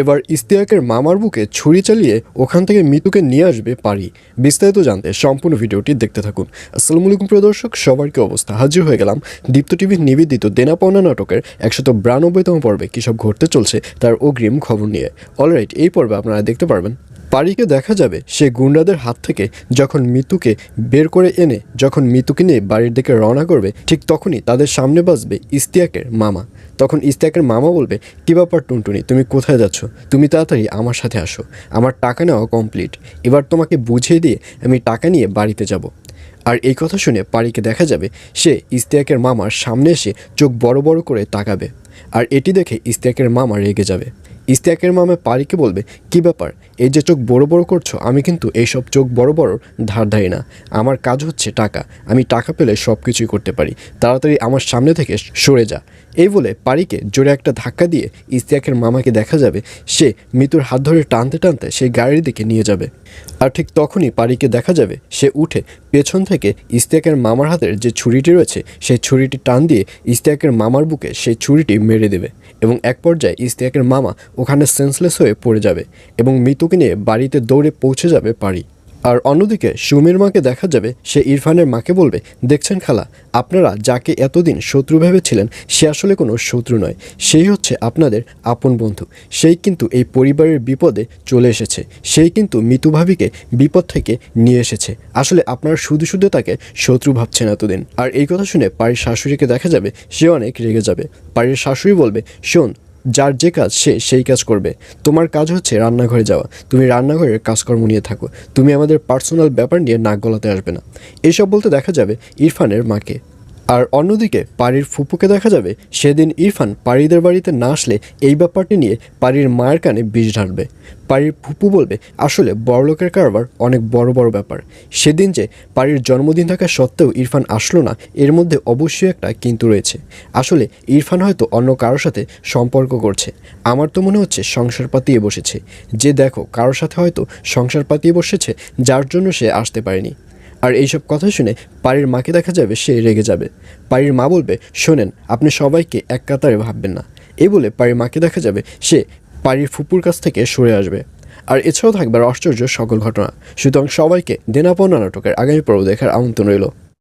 এবার ইস্তিয়াকের মামার বুকে ছুরি চালিয়ে ওখান থেকে মিতুকে নিয়ে আসবে পারি। বিস্তারিত জানতে সম্পূর্ণ ভিডিওটি দেখতে থাকুন। আসসালামু আলাইকুম প্রিয় দর্শক, সবার কি অবস্থা? হাজির হয়ে গেলাম দীপ্ত টিভির নিবেদিত দেনাপনা নাটকের একশত বিরানব্বইতম পর্বে। কী সব ঘটতে চলছে তার অগ্রিম খবর নিয়ে। অলরাইট এই পর্বে আপনারা দেখতে পারবেন পারিকে দেখা যাবে সে গুন্ডাদের হাত থেকে যখন মিতুকে বের করে এনে, যখন মিতুকে নিয়ে বাড়ির দিকে রওনা করবে, ঠিক তখনই তাদের সামনে বাজবে ইস্তিয়াকের মামা। তখন ইস্তিয়াকের মামা বলবে, কী ব্যাপার টুনটুনি, তুমি কোথায় যাচ্ছ? তুমি তাড়াতাড়ি আমার সাথে আসো। আমার টাকা নেওয়া কমপ্লিট এবার তোমাকে বুঝিয়ে দিয়ে আমি টাকা নিয়ে বাড়িতে যাব। আর এই কথা শুনে পারিকে দেখা যাবে সে ইস্তিয়াকের মামার সামনে এসে চোখ বড় বড় করে তাকাবে। আর এটি দেখে ইস্তিয়াকের মামা রেগে যাবে। ইস্তিয়াকের মামা পারিকে বলবে, কি ব্যাপার? এই যে চোখ বড় বড় করছ, আমি কিন্তু এইসব চোখ বড় বড় ধার ধারি না। আমার কাজ হচ্ছে টাকা। আমি টাকা পেলে সব কিছুই করতে পারি। তাড়াতাড়ি আমার সামনে থেকে সরে যা। এই বলে পারিকে জোরে একটা ধাক্কা দিয়ে ইস্তিয়াকের মামাকে দেখা যাবে। সে মিতুর হাত ধরে টানতে টানতে সেই গাড়ির দিকে নিয়ে যাবে। আর ঠিক তখনই পারিকে দেখা যাবে। সে উঠে পেছন থেকে ইস্তিয়াকের মামার হাতের যে ছুরিটি রয়েছে, সেই ছুরিটি টান দিয়ে ইস্তিয়াকের মামার বুকে সেই ছুরিটি মেরে দেবে। এবং এক পর্যায়ে ইস্তিয়াকের মামা ওখানে সেন্সলেস হয়ে পড়ে যাবে এবং মৃতুকে নিয়ে বাড়িতে দৌড়ে পৌঁছে যাবে পারি। আর অন্যদিকে সুমির মাকে দেখা যাবে, সে ইরফানের মাকে বলবে, দেখছেন খালা, আপনারা যাকে এতদিন শত্রু ভেবেছিলেন, সে আসলে কোনো শত্রু নয়। সেই হচ্ছে আপনাদের আপন বন্ধু। সেই কিন্তু এই পরিবারের বিপদে চলে এসেছে। সেই কিন্তু মিতু ভাবিকে বিপদ থেকে নিয়ে এসেছে। আসলে আপনারা শুধু শুধু তাকে শত্রু ভাবছেন এতদিন। আর এই কথা শুনে বাড়ির শাশুড়িকে দেখা যাবে, সে অনেক রেগে যাবে। বাড়ির শাশুড়ি বলবে, শোন যার যে কাজ সে সেই কাজ করবে। তোমার কাজ হচ্ছে রান্নাঘরে যাওয়া। তুমি রান্নাঘরের কাজকর্ম নিয়ে থাকো। তুমি আমাদের পার্সোনাল ব্যাপার নিয়ে নাক গলাতে আসবে না। এসব বলতে দেখা যাবে ইরফানের মাকে। আর অন্যদিকে পারির ফুপুকে দেখা যাবে, সেদিন ইরফান পারিদের বাড়িতে না আসলে এই ব্যাপারটি নিয়ে পারির মায়ের কানে বিষ ঢালবে। পারির ফুপু বলবে, আসলে বড়লোকের কারবার অনেক বড় বড় ব্যাপার। সেদিন যে পারির জন্মদিন থাকা সত্ত্বেও ইরফান আসলো না, এর মধ্যে অবশ্যই একটা কিন্তু রয়েছে। আসলে ইরফান হয়তো অন্য কারোর সাথে সম্পর্ক করছে। আমার তো মনে হচ্ছে সংসার পাতিয়ে বসেছে। যে দেখো, কারোর সাথে হয়তো সংসার পাতিয়ে বসেছে, যার জন্য সে আসতে পারেনি। আর এইসব কথা শুনে পাড়ির মাকে দেখা যাবে, সে রেগে যাবে। পাড়ির মা বলবে, শোনেন, আপনি সবাইকে এক কাতারে ভাববেন না। এ বলে পাড়ির মাকে দেখা যাবে, সে পাড়ির ফুপুর কাছ থেকে সরে আসবে। আর এছাড়াও থাকবে আশ্চর্য সকল ঘটনা। সুতরাং সবাইকে দেনাপনা নাটকের আগামী পর্ব দেখার আমন্ত্রণ রইল।